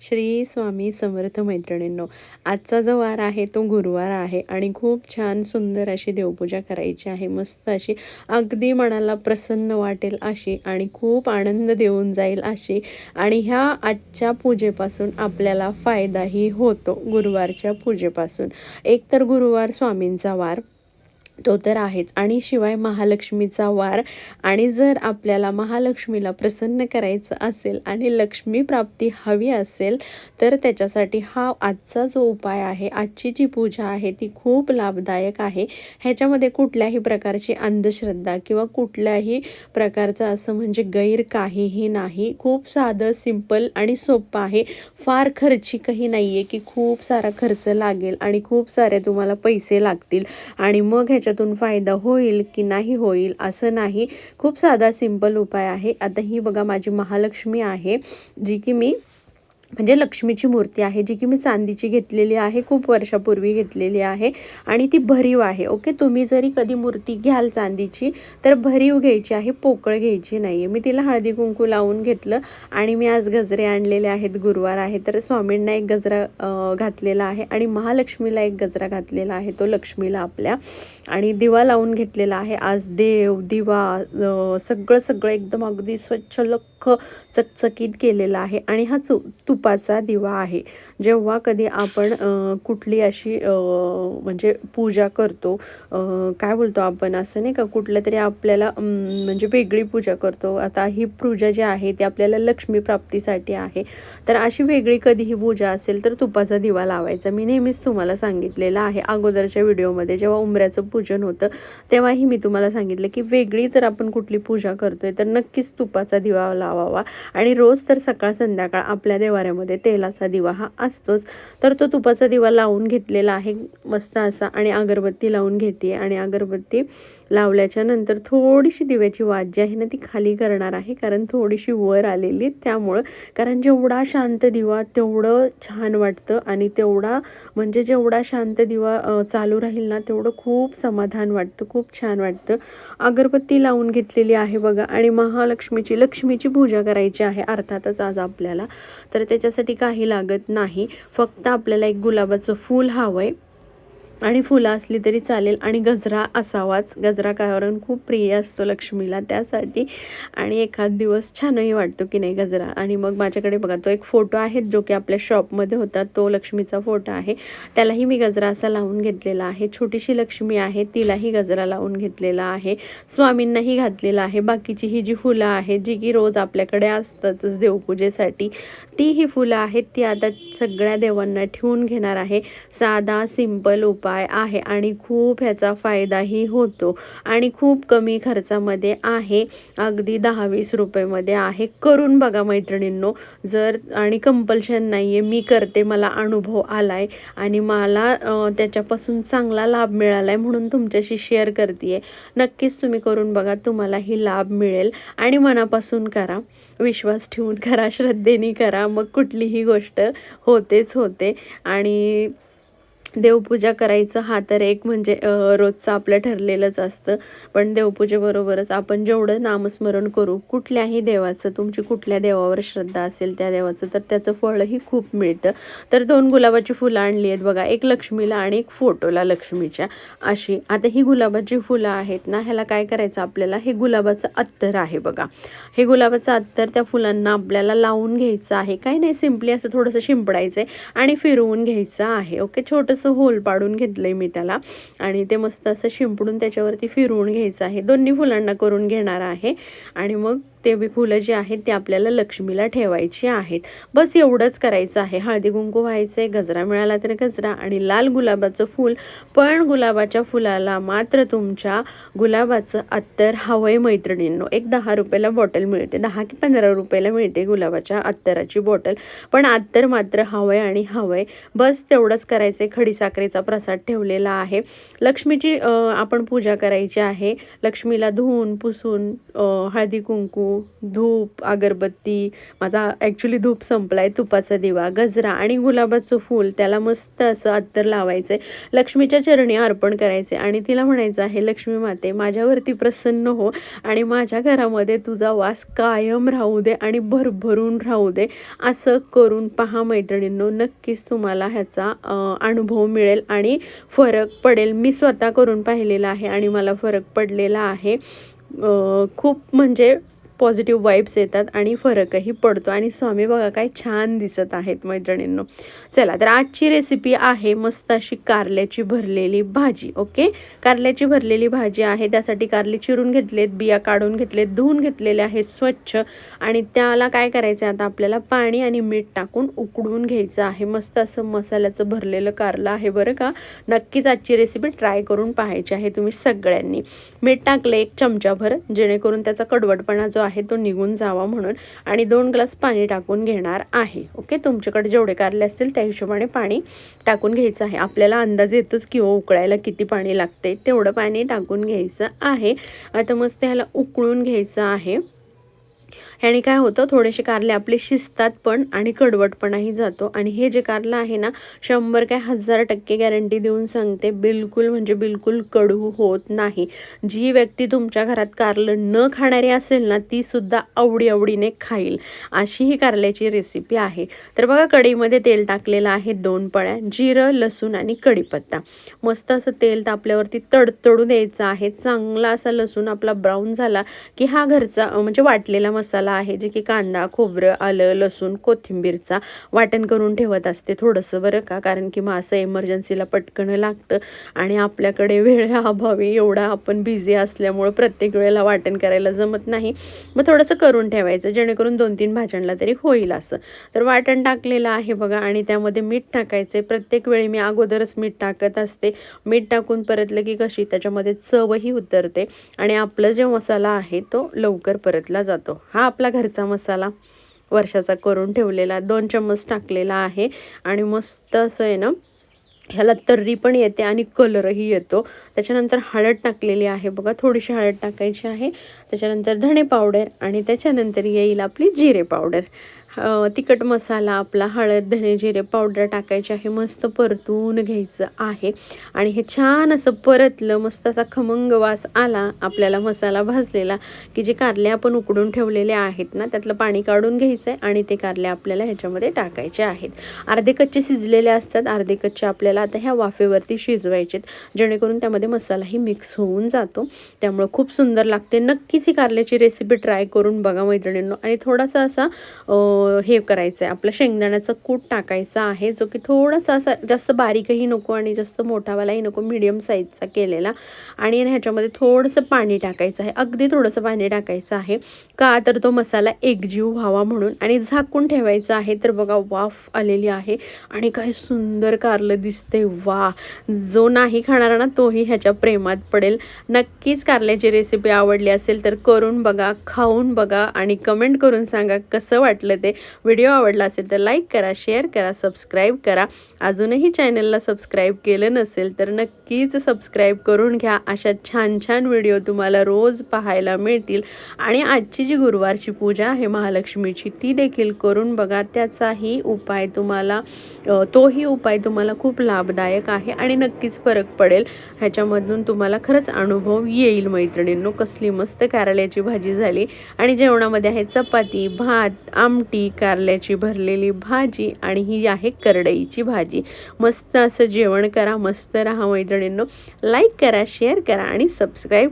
श्री स्वामी समर्थ मैत्रिणींनो आजचा जो वार आहे तो गुरुवार आहे आणि खूप छान सुंदर अशी देवपूजा करायची आहे. मस्त अशी अगदी मनाला प्रसन्न वाटेल अशी आणि खूप आनंद देऊन जाईल अशी आणि ह्या आजच्या पूजेपासून आपल्याला फायदाही होतो गुरुवारच्या पूजेपासून. एक तर गुरुवार स्वामींचा वार तो तर आहेच. आणि शिवाय महालक्ष्मीचा वार आणि जर आपल्याला महालक्ष्मीला प्रसन्न करायचं असेल आणि लक्ष्मी प्राप्ती हवी असेल तर त्याच्यासाठी हा आजचा जो उपाय आहे आजची जी पूजा आहे ती खूप लाभदायक आहे. ह्याच्यामध्ये कुठल्याही प्रकारची अंधश्रद्धा किंवा कुठल्याही प्रकारचं असं म्हणजे गैर काहीही नाही. खूप साधं सिंपल आणि सोपं आहे. फार खर्चिकही नाही आहे की खूप सारा खर्च लागेल आणि खूप सारे तुम्हाला पैसे लागतील. आणि मग ह्याच्या त्याच्यातून फायदा होईल की नाही होईल असं नाही. खूप साधा सिंपल उपाय आहे. आता ही बघा माझी महालक्ष्मी आहे जी की मी म्हणजे लक्ष्मीची मूर्ती आहे जी की मी चांदीची घेतलेली आहे खूप वर्षापूर्वी घेतलेली आहे आणि ती भरीव आहे. ओके? तुम्ही जरी कधी मूर्ती घ्याल चांदीची तर भरीव घ्यायची आहे पोकळ घ्यायची नाही आहे मी तिला हळदी कुंकू लावून घेतलं आणि मी आज गजरे आणलेले आहेत गुरुवार आहे तर स्वामींना एक गजरा घातलेला आहे आणि महालक्ष्मीला एक गजरा घातलेला आहे तो लक्ष्मीला आपल्या. आणि दिवा लावून घेतलेला आहे आज देव दिवा सगळं सगळं एकदम अगदी स्वच्छ लख चकचकीत केलेला आहे. आणि हा चु तुपाचा दिवा आहे. जेव्हा कधी आपण कुठली अशी म्हणजे पूजा करतो काय बोलतो आपण असं नाही का कुठलं तरी आपल्याला म्हणजे वेगळी पूजा करतो. आता ही पूजा जी आहे ती आपल्याला लक्ष्मी प्राप्तीसाठी आहे. तर अशी वेगळी कधीही पूजा असेल तर तुपाचा दिवा लावायचा. मी नेहमीच तुम्हाला सांगितलेलं आहे अगोदरच्या व्हिडिओमध्ये जेव्हा उमऱ्याचं पूजन होतं तेव्हाही मी तुम्हाला सांगितलं की वेगळी जर आपण कुठली पूजा करतोय तर नक्कीच तुपाचा दिवा लावावा. आणि रोज तर सकाळ संध्याकाळ आपल्या देवाऱ्यामध्ये तेलाचा दिवा हा असतोच. तर तो तुपाचा दिवा लावून घेतलेला आहे. मस्त असा आणि अगरबत्ती लावून घेते आणि अगरबत्ती लावल्याच्या नंतर थोडीशी दिव्याची वाज जी आहे ना ती खाली करणार आहे. कारण थोडीशी वर आलेली त्यामुळं कारण जेवढा शांत दिवा तेवढं छान वाटतं आणि तेवढा म्हणजे जेवढा शांत दिवा चालू राहील ना तेवढं खूप समाधान वाटतं. खूप छान वाटतं. अगरबत्ती लावून घेतलेली आहे बघा. आणि महालक्ष्मीची लक्ष्मीची पूजा करायची आहे. अर्थातच आज आपल्याला. तर त्याच्यासाठी काही लागत नाही. फक्त आपल्याला एक गुलाबाचं फूल हवं आहे आणि फुलं असली तरी चालेल. आणि गजरा असावाच. गजरा कारण खूप प्रिय असतो लक्ष्मीला त्यासाठी. आणि एखाद दिवस छानही वाटतो की नाही गजरा. आणि मग माझ्याकडे बघा तो एक फोटो आहे जो की आपल्या शॉपमध्ये होता. तो लक्ष्मीचा फोटो आहे. त्यालाही मी गजरा असा लावून घेतलेला आहे. छोटीशी लक्ष्मी आहे तिलाही गजरा लावून घेतलेला आहे. स्वामींनाही घातलेला आहे. बाकीची ही जी फुलं आहेत जी की रोज आपल्याकडे असतातच देवपूजेसाठी ती ही फुलं आहेत ती आता सगळ्या देवांना ठेवून घेणार आहे. साधा सिंपल उपाय उपाय आहे आणि खूप ह्याचा फायदाही होतो. आणि खूप कमी खर्चामध्ये आहे. अगदी दहा वीस रुपयेमध्ये आहे. करून बघा मैत्रिणींनो जर आणि कंपल्शन नाही आहे मी करते मला अनुभव आला आहे आणि मला त्याच्यापासून चांगला लाभ मिळाला आहे म्हणून तुमच्याशी शेअर करते आहे नक्कीच तुम्ही करून बघा तुम्हालाही लाभ मिळेल. आणि मनापासून करा. विश्वास ठेवून करा श्रद्धेने करा. मग कुठलीही गोष्ट होतेच होते. आणि देवपूजा करायचं हा तर एक म्हणजे रोजचं आपलं ठरलेलंच असतं. पण देवपूजेबरोबरच आपण जेवढं नामस्मरण करू कुठल्याही देवाचं तुमची कुठल्या देवावर श्रद्धा असेल त्या देवाचं तर त्याचं फळही खूप मिळतं. तर दोन गुलाबाची फुलं आणली आहेत बघा एक लक्ष्मीला आणि एक फोटोला लक्ष्मीच्या अशी. आता ही गुलाबाची फुलं आहेत ना ह्याला काय करायचं आपल्याला? हे गुलाबाचं अत्तर आहे बघा. हे गुलाबाचं अत्तर त्या फुलांना आपल्याला लावून घ्यायचं आहे. काही नाही सिम्पली असं थोडंसं शिंपडायचं आहे आणि फिरवून घ्यायचं आहे ओके? छोटंसं असं होल पाडून घेतलंय मी त्याला. आणि ते मस्त असं शिंपडून त्याच्यावरती फिरवून घ्यायचं आहे. दोन्ही फुलांना करून घेणार आहे. आणि मग ते फुलं जी आहेत ते आपल्याला लक्ष्मीला ठेवायची आहेत. बस एवढंच करायचं आहे. हळदी कुंकू व्हायचं आहे गजरा मिळाला तर गजरा आणि लाल गुलाबाचं फूल. पण गुलाबाच्या फुलाला मात्र तुमच्या गुलाबाचं अत्तर हवंय मैत्रिणींनो. एक दहा रुपयाला बॉटल मिळते दहा की पंधरा रुपयाला मिळते गुलाबाच्या अत्तराची बॉटल. पण अत्तर मात्र हवंय आणि हवंय. बस तेवढंच करायचं आहे खडीसाखरेचा प्रसाद ठेवलेला आहे. लक्ष्मीची आपण पूजा करायची आहे. लक्ष्मीला धुवून पुसून हळदी कुंकू धूप अगरबत्ती माझा ॲक्च्युली धूप संपला आहे तुपाचा दिवा गजरा आणि गुलाबाचं फूल त्याला मस्त असं अत्तर लावायचं आहे लक्ष्मीच्या चरणी अर्पण करायचे आणि तिला म्हणायचं आहे लक्ष्मी माते माझ्यावरती प्रसन्न हो आणि माझ्या घरामध्ये तुझा वास कायम राहू दे आणि भरभरून राहू दे. असं करून पहा मैत्रिणींनो नक्कीच तुम्हाला ह्याचा अनुभव मिळेल आणि फरक पडेल. मी स्वतः करून पाहिलेला आहे आणि मला फरक पडलेला आहे. खूप म्हणजे पॉझिटिव्ह वाईब्स येतात आणि फरकही पडतो. आणि स्वामी बघा काय छान दिसत आहेत मैत्रिणींनो. चला तर आजची रेसिपी आहे मस्त अशी कारल्याची भरलेली भाजी ओके कारल्याची भरलेली भाजी आहे. त्यासाठी कारले चिरून घेतलेत बिया काढून घेतलेत धुवून घेतलेले आहेत स्वच्छ. आणि त्याला काय करायचं आहे आता? आपल्याला पाणी आणि मीठ टाकून उकडून घ्यायचं आहे. मस्त असं मसाल्याचं भरलेलं कारलं आहे बरं का? नक्कीच आजची रेसिपी ट्राय करून पाहायची आहे तुम्ही सगळ्यांनी. मीठ टाकलं एक चमचाभर जेणेकरून त्याचा कडवटपणा जो आहे तो निघून जावा म्हणून आणि दोन ग्लास पाणी टाकून घेणार आहे. ओके? तुमच्याकडे जेवढे कारले असतील त्या हिशोबाने पाणी टाकून घ्यायचं आहे. आपल्याला अंदाज येतोच की हो उकळायला किती पाणी लागते तेवढं पाणी टाकून घ्यायचं आहे. आता मस्त ह्याला उकळून घ्यायचं आहे. ह्याने काय होतं थोडेसे कारले आपले शिजतात पण आणि कडवटपणाही जातो. आणि हे जे कारलं आहे ना शंभर काय हजार टक्के गॅरंटी देऊन सांगते बिलकुल म्हणजे बिलकुल कडू होत नाही. जी व्यक्ती तुमच्या घरात कारलं न खाणारी असेल ना ती सुद्धा आवडी आवडीने खाईल. अशी ही कारल्याची रेसिपी आहे. तर बघा कढईमध्ये तेल टाकलेलं आहे दोन पळ्या जिरं लसूण आणि कढीपत्ता मस्त असं तेल तापल्यावरती तडतडू द्यायचं आहे. चांगला असा लसूण आपला ब्राऊन झाला की हा घरचा म्हणजे वाटलेला मसाला आहे जे की कांदा खोबरं आलं लसूण कोथिंबीरचा वाटण करून ठेवत असते थोडंसं बरं का? कारण की मग असं एमर्जन्सीला पटकन लागतं आणि आपल्याकडे वेळेअभावी एवढा आपण बिझी असल्यामुळं प्रत्येक वेळेला वाटण करायला जमत नाही. मग थोडंसं करून ठेवायचं जेणेकरून दोन तीन भाज्यांना तरी होईल असं. तर वाटण टाकलेलं आहे बघा आणि त्यामध्ये मीठ टाकायचं आहे प्रत्येक वेळी मी अगोदरच मीठ टाकत असते. मीठ टाकून परतलं की कशी? त्याच्यामध्ये चवही उतरते आणि आपलं जे मसाला आहे तो लवकर परतला जातो. हा आपला घरचा मसाला वर्षाचा करून ठेवलेला दोन चम्मच टाकलेला आहे. आणि मस्त असं आहे ना ह्याला तर्री पण येते आणि कलरही येतो. त्याच्यानंतर हळद टाकलेली आहे बघा थोडीशी हळद टाकायची आहे. त्याच्यानंतर धणे पावडर आणि त्याच्यानंतर येईल आपली जिरे पावडर. तिखट मसाला आपला हळद धणे जिरे पावडर टाकायचे आहे मस्त परतून घ्यायचं आहे. आणि हे छान असं परतलं मस्त असा खमंग वास आला आपल्याला मसाला भाजलेला की जे कारले आपण उकडून ठेवलेले आहेत ना त्यातलं पाणी काढून घ्यायचं आहे आणि ते कारले आपल्याला ह्याच्यामध्ये टाकायचे आहेत. अर्धे कच्चे शिजलेले असतात अर्धे कच्चे आपल्याला आता ह्या वाफेवरती शिजवायचे जेणेकरून त्यामध्ये मसालाही मिक्स होऊन जातो. त्यामुळं खूप सुंदर लागते. नक्कीच ही कारल्याची रेसिपी ट्राय करून बघा मैत्रिणींनो. आणि थोडासा असा हे करायचं आहे आपलं शेंगदाण्याचं कूट टाकायचा आहे जो की थोडासा असा जास्त बारीकही नको आणि जास्त मोठावालाही नको मीडियम साईजचा केलेला. आणि ह्याच्यामध्ये थोडंसं पाणी टाकायचं आहे. अगदी थोडंसं पाणी टाकायचं आहे. का? तर तो मसाला एकजीव व्हावा म्हणून. आणि झाकून ठेवायचं आहे. तर बघा वाफ आलेली आहे. आणि काय सुंदर कारलं दिसते वा जो नाही खाणार ना तोही ह्याच्या प्रेमात पडेल. नक्कीच कारल्याची रेसिपी आवडली असेल तर करून बघा खाऊन बघा आणि कमेंट करून सांगा कसं वाटलं ते. व्हिडिओ आवडला असेल तर लाईक करा शेअर करा सबस्क्राईब करा. अजूनही चॅनलला सबस्क्राईब केलं नसेल तर नक्कीच सबस्क्राईब करून घ्या. अशा छान छान व्हिडिओ तुम्हाला रोज पाहायला मिळतील. आणि आजची जी गुरुवारची पूजा आहे महालक्ष्मीची ती देखील करून बघा. त्याचाही उपाय तुम्हाला तोही उपाय तुम्हाला खूप लाभदायक आहे आणि नक्कीच फरक पडेल. ह्याच्यामधून तुम्हाला खरंच अनुभव येईल मैत्रिणींनो. कसली मस्त कारल्याची भाजी झाली. आणि जेवणामध्ये आहे चपाती भात आमटी आमटी कारल्याची भरलेली भाजी आणि ही आहे करडईची भाजी. मस्त असं जेवण करा मस्त राहा मैत्रिणींनो. लाईक करा शेअर करा आणि सबस्क्राईब